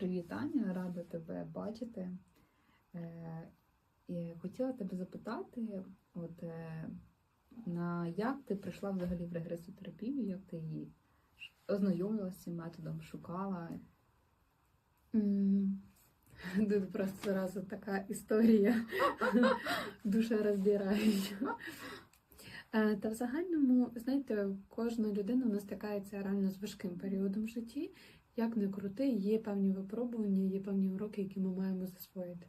Привітання, рада тебе бачити. Е, і хотіла тебе запитати, от е, на як ти прийшла взагалі в регресотерапію, як ти її ознайомилася з цим методом, шукала? М, Тут просто зразу така історія душероздираюча. Е, Та в загальному, знаєте, кожна людина у нас стикається реально з важким періодом в житті. Як не крути, є певні випробування, є певні уроки, які ми маємо засвоїти.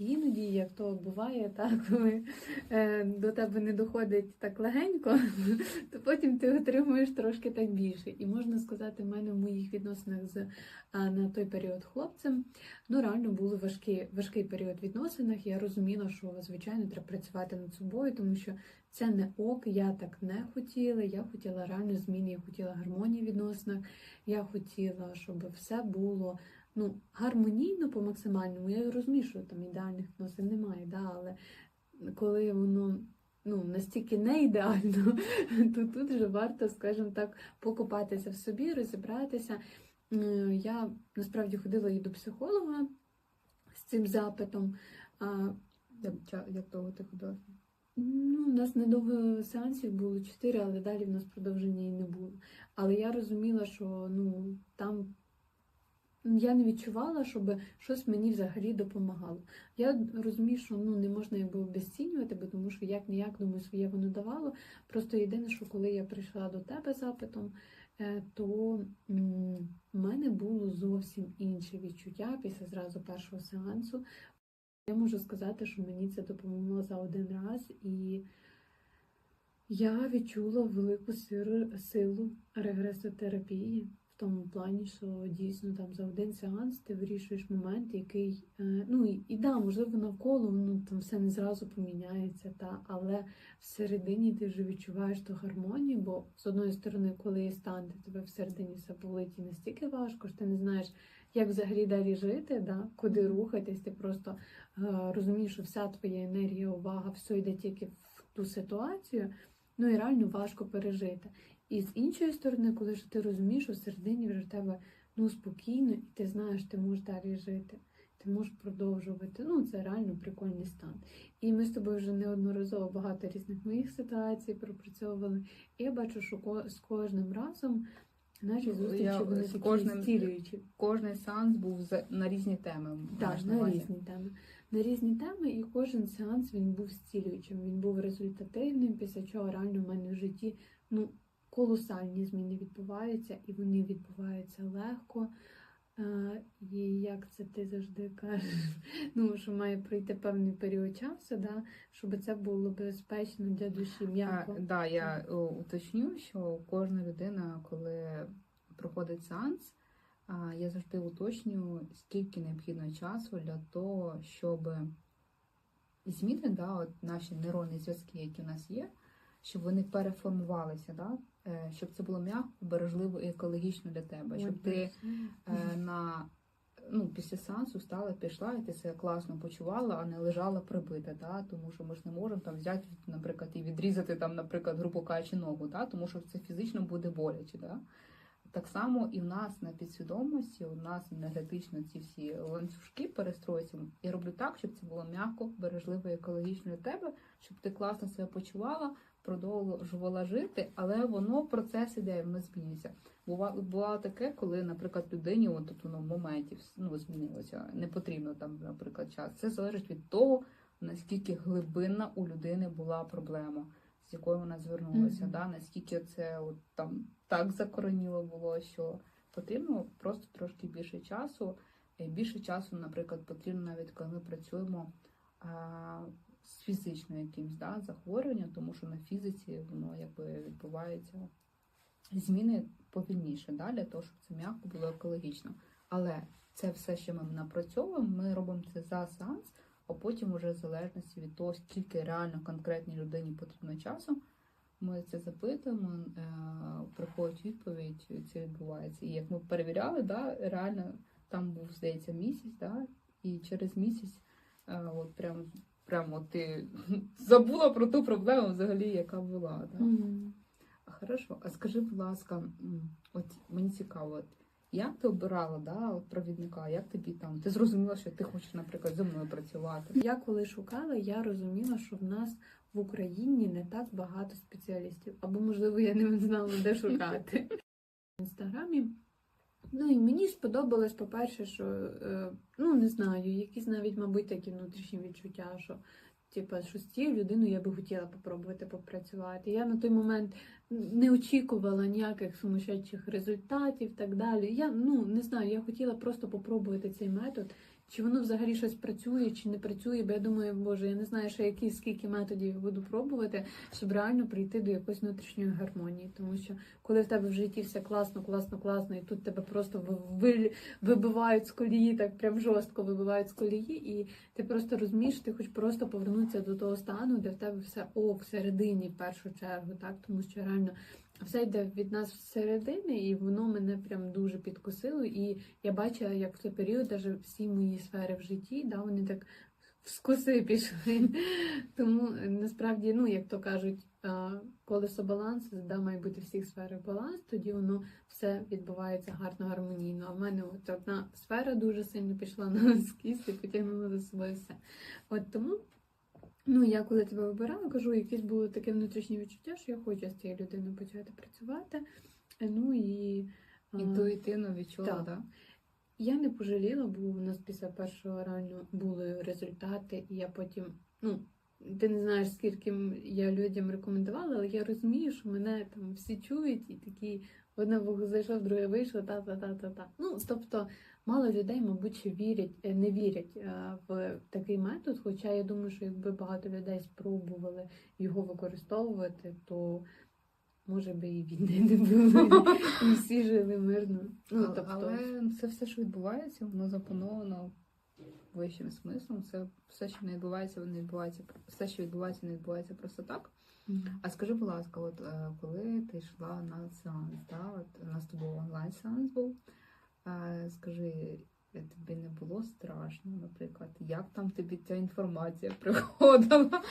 Іноді, як то буває, так, коли е, до тебе не доходить так легенько, то потім ти отримуєш трошки так більше. І можна сказати, в мене в моїх відносинах з а, на той період хлопцем, ну реально був важкий, важкий період в відносинах. Я розуміла, що звичайно треба працювати над собою, тому що це не ок, я так не хотіла. Я хотіла реально зміни, я хотіла гармонії в відносинах. Я хотіла, щоб все було ну, гармонійно по максимальному. Я розумію, що там ідеальних відносин немає, да, але коли воно ну, настільки не ідеально, то тут вже варто, скажімо так, покопатися в собі, розібратися. Е, Я насправді ходила і до психолога з цим запитом. А, Як, довго ти ходила? Ну, у нас недовго сеансів було чотири, але далі в нас продовження і не було. Але я розуміла, що ну там я не відчувала, щоб щось мені взагалі допомагало. Я розумію, що ну не можна якби обесцінювати, бо тому що як ніяк думаю, своє воно давало. Просто єдине, що коли я прийшла до тебе запитом, е, то в мене було зовсім інше відчуття після зразу першого сеансу. Я можу сказати, що мені це допомогло за один раз, і я відчула велику силу регресотерапії тому плані, що дійсно там за один сеанс ти вирішуєш момент, який е, ну і, і да, можливо, навколо ну там все не зразу поміняється, та але всередині ти вже відчуваєш ту гармонію, бо з одної сторони, коли є стан, ти тебе всередині все болить і настільки важко, що ти не знаєш, як взагалі далі жити, да, куди рухатись, ти просто е, розумієш, що вся твоя енергія, увага, все йде тільки в ту ситуацію, ну і реально важко пережити. І з іншої сторони, коли ж ти розумієш, що всередині вже в тебе ну, спокійно, і ти знаєш, ти можеш далі жити, ти можеш продовжувати. Ну, це реально прикольний стан. І ми з тобою вже неодноразово багато різних моїх ситуацій пропрацьовували. І я бачу, що з кожним разом наші Ну, зустрічі я вони такі кожним- зцілюючі. Кожний сеанс був на різні теми. Так, на різні теми. На різні теми, і кожен сеанс він був зцілюючим, він був результативним, після чого реально в мене в житті ну, колосальні зміни відбуваються, і вони відбуваються легко. Е, І як це ти завжди кажеш, ну, що має пройти певний період часу, да, щоб це було безпечно для душі, м'яко. А, да, я уточню, що кожна людина, коли проходить сеанс, я завжди уточнюю, скільки необхідно часу для того, щоб зміни, да, от наші нейронні зв'язки, які у нас є, щоб вони переформувалися, да, щоб це було м'яко, бережливо і екологічно для тебе, щоб ти е, на ну, після сеансу встала, пішла, і ти себе класно почувала, а не лежала прибита, да? тому що ми ж не можемо там взяти, наприклад, і відрізати там, наприклад, грубо кажучи, ногу, да? тому що це фізично буде боляче. Да? Так само і в нас на підсвідомості, у нас енергетично ці всі ланцюжки перестроюються. Я роблю так, щоб це було м'яко, бережливо і екологічно для тебе, щоб ти класно себе почувала, продовжувала жити, але воно процес іде, воно змінюється. Бува- Бувало таке, коли, наприклад, людині от тут воно в моменті ну, змінилося. Не потрібно там, наприклад, час. Це залежить від того, наскільки глибинна у людини була проблема, з якою вона звернулася. Мгм. Да? Наскільки це от, там так закореніло було, що потрібно просто трошки більше часу. Більше часу, наприклад, потрібно навіть коли ми працюємо з фізичним якимсь да, захворюванням, тому що на фізиці воно якби відбувається зміни повільніше, да, для того, щоб це м'яко було екологічно. Але це все, що ми напрацьовуємо, ми робимо це за сеанс, а потім, уже в залежності від того, скільки реально конкретній людині потрібно часу, ми це запитуємо, е, приходить відповідь, це відбувається. І як ми перевіряли, да, реально там був, здається, місяць, да, і через місяць е, от прям, прям от ти забула про ту проблему взагалі, яка була. Да. А, Хорошо, а скажи, будь ласка, от мені цікаво, от Як ти обирала да, от провідника? Як тобі там? Ти зрозуміла, що ти хочеш, наприклад, зі мною працювати? Я коли шукала, я розуміла, що в нас в Україні не так багато спеціалістів, або можливо я не знала, де шукати в інстаграмі. Ну і мені сподобалось, по-перше, що е, ну не знаю, якісь навіть, мабуть, такі внутрішні відчуття, що типа, що з цією людиною я би хотіла попробувати попрацювати. Я на той момент не очікувала ніяких сумасшедших результатів так далі. Я ну не знаю, я хотіла просто попробувати цей метод. Чи воно взагалі щось працює, чи не працює, бо я думаю, боже, я не знаю, ще які скільки методів я буду пробувати, щоб реально прийти до якоїсь внутрішньої гармонії. Тому що коли в тебе в житті все класно, класно, класно, і тут тебе просто ви- ви- вибивають з колії, так прям жорстко вибивають з колії, і ти просто розумієш, ти хоч просто повернутися до того стану, де в тебе все ок всередині в першу чергу, так тому що реально. Все йде від нас всередини, і воно мене прям дуже підкосило. І я бачила, як в той період даже всі мої сфери в житті, да, вони так в скоси пішли. Тому насправді, ну як то кажуть, колесо балансу, да, має бути всіх сферах баланс, тоді воно все відбувається гарно, гармонійно. А в мене от одна сфера дуже сильно пішла на скіс і потягнула за собою все. От тому. Ну, я коли тебе вибирала, кажу, якесь було таке внутрішнє відчуття, що я хочу з цією людиною почати працювати. Е, Ну і а, Інтуїтивно відчула, так. да? я не пожаліла, бо у нас після першого реально були результати, і я потім, ну, ти не знаєш, скільки я людям рекомендувала, але я розумію, що мене там всі чують і такі одне вухо зайшло, друге вийшло, та-та-та-та-та. Ну, тобто, мало людей, мабуть, вірять, е, не вірять е, в такий метод. Хоча я думаю, що якби багато людей спробували його використовувати, то може би і війни не було, і всі жили мирно. Ну, тобто, Але це все, що відбувається, воно заплановано вищим смислом. Це все, що не відбувається, не відбувається все, що відбувається, не відбувається просто так. А скажи, будь ласка, от е, коли ти йшла на сеанс, да, от у нас з тобою онлайн сеанс був. Е, Скажи, тобі не було страшно, наприклад, як там тобі ця інформація приходила?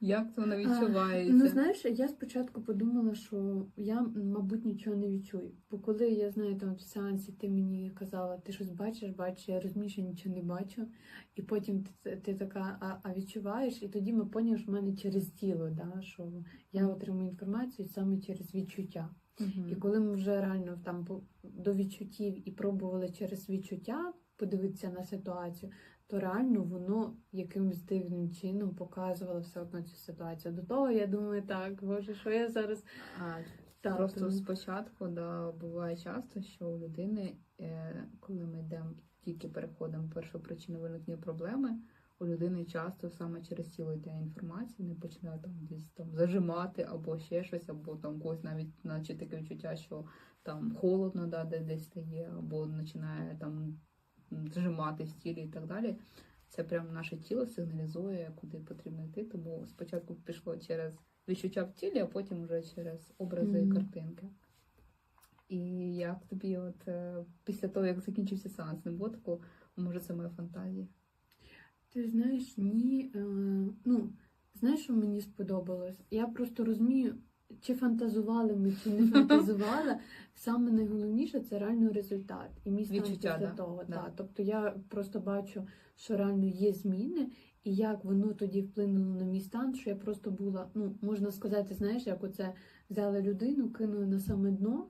Як це вона відчувається? Ну, знаєш, я спочатку подумала, що я, мабуть, нічого не відчую. Бо коли я знаю, там в сеансі ти мені казала, ти щось бачиш, бачиш, я розумію, що нічого не бачу. І потім ти, ти така, а, а відчуваєш, і тоді ми поняли, що в мене через тіло, да, що я отримую інформацію саме через відчуття. Мгм. І коли ми вже реально там до відчуттів і пробували через відчуття подивитися на ситуацію, то реально воно якимось дивним чином показувало все одно цю ситуацію. До того я думаю, так, боже, що я зараз А, так, Просто тому- спочатку да, буває часто, що у людини, е, коли ми йдемо, тільки переходимо першу причину виникнення проблеми, у людини часто саме через тіло йде інформація, не починає там десь там зажимати або ще щось, або там когось навіть наче таке відчуття, що там холодно, да, де десь стає, або починає там зжимати в тілі і так далі. Це прям наше тіло сигналізує, куди потрібно йти. Тому спочатку пішло через відчуття в тілі, а потім вже через образи і картинки. І як тобі, от е, після того, як закінчився сеанс, не було такого, може, це моя фантазія? Ти знаєш, ні. Е, ну, знаєш, що мені сподобалось? Я просто розумію, чи фантазували ми, чи не фантазували. Саме найголовніше це реально результат. І мій стан Відчуття, після да? того. Да. Да. Тобто я просто бачу, що реально є зміни, і як воно тоді вплинуло на мій стан, що я просто була, ну, можна сказати, знаєш, як оце взяли людину, кинули на саме дно.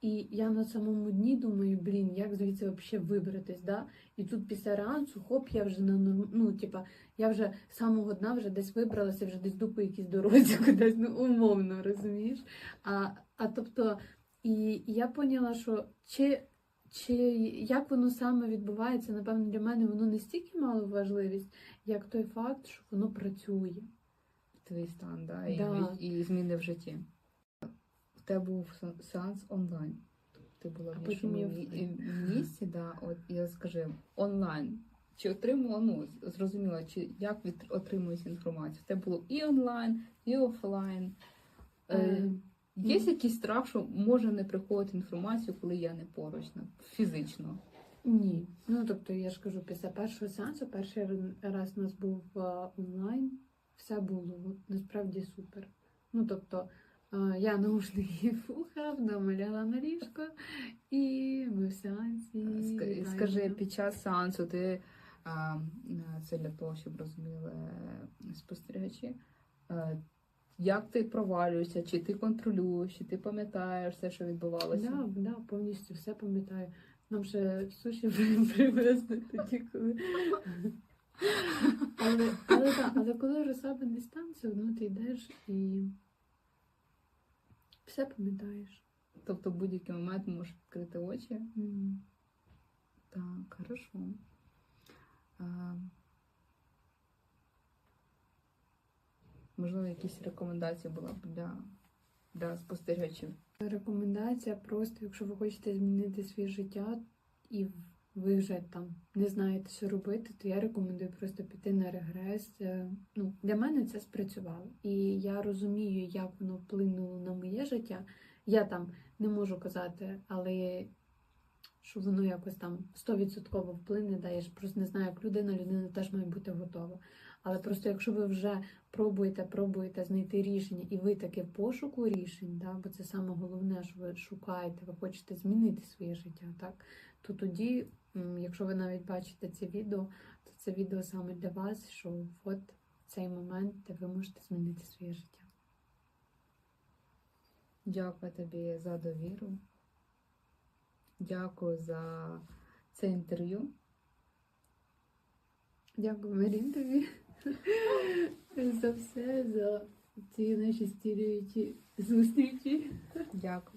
І я на самому дні думаю, блін, як звідси взагалі вибратись, да? І тут після реансу, хоп, я вже на ну, типа, я вже з самого дна вже десь вибралася, вже десь дупу якісь дорозі кудись, ну умовно, розумієш? А, а тобто, і, я поняла, що чи, чи як воно саме відбувається, напевно, для мене воно не стільки мало важливість, як той факт, що воно працює. Твій стан, да, і, і зміни в житті. Тебе був сеанс онлайн. Ти була в потім іншому я мі- місці, да, от я скажи, онлайн. Чи отримала, ну, зрозуміла, чи як від, отримується інформація? В тебе було і онлайн, і офлайн. Е, Е, Є якийсь страх, що може не приходити інформацію, коли я не поруч, ну, фізично. Ні. Ну тобто я ж кажу, після першого сеансу, перший раз у нас був е, онлайн, все було насправді супер. Ну тобто Я наушники вухав, намаляла на ліжко, і ми в сеансі. Ска- вітаємо. Скажи, під час сеансу ти а, це для того, щоб розуміли спостерігачі. е, Як ти провалюєшся, чи ти контролюєш, чи ти пам'ятаєш все, що відбувалося? Да, да, повністю все пам'ятаю. Нам ще суші привезли тоді, коли. Але, але, да, але коли розслаблений стан, все одно ти йдеш і все пам'ятаєш. Тобто в будь-який момент можеш відкрити очі. М. Так, хорошо. А, можливо, якісь рекомендації була б для, для спостерігачів. Рекомендація просто, якщо ви хочете змінити своє життя і ви вже там не знаєте, що робити, то я рекомендую просто піти на регрес. Е, Ну, для мене це спрацювало. І я розумію, як воно вплинуло на моє життя. Я там не можу казати, але що воно якось там 100% вплине, да, я ж просто не знаю, як людина, людина теж має бути готова. Але просто якщо ви вже пробуєте, пробуєте знайти рішення, і ви таки в пошуку рішень, да, бо це саме головне, що ви шукаєте, ви хочете змінити своє життя, так, то тоді, якщо ви навіть бачите це відео, то це відео саме для вас, що от цей момент, де ви можете змінити своє життя. Дякую тобі за довіру. Дякую за це інтерв'ю. Дякую, Марін, тобі за все, за ці наші стілюючі зустрічі. Дякую.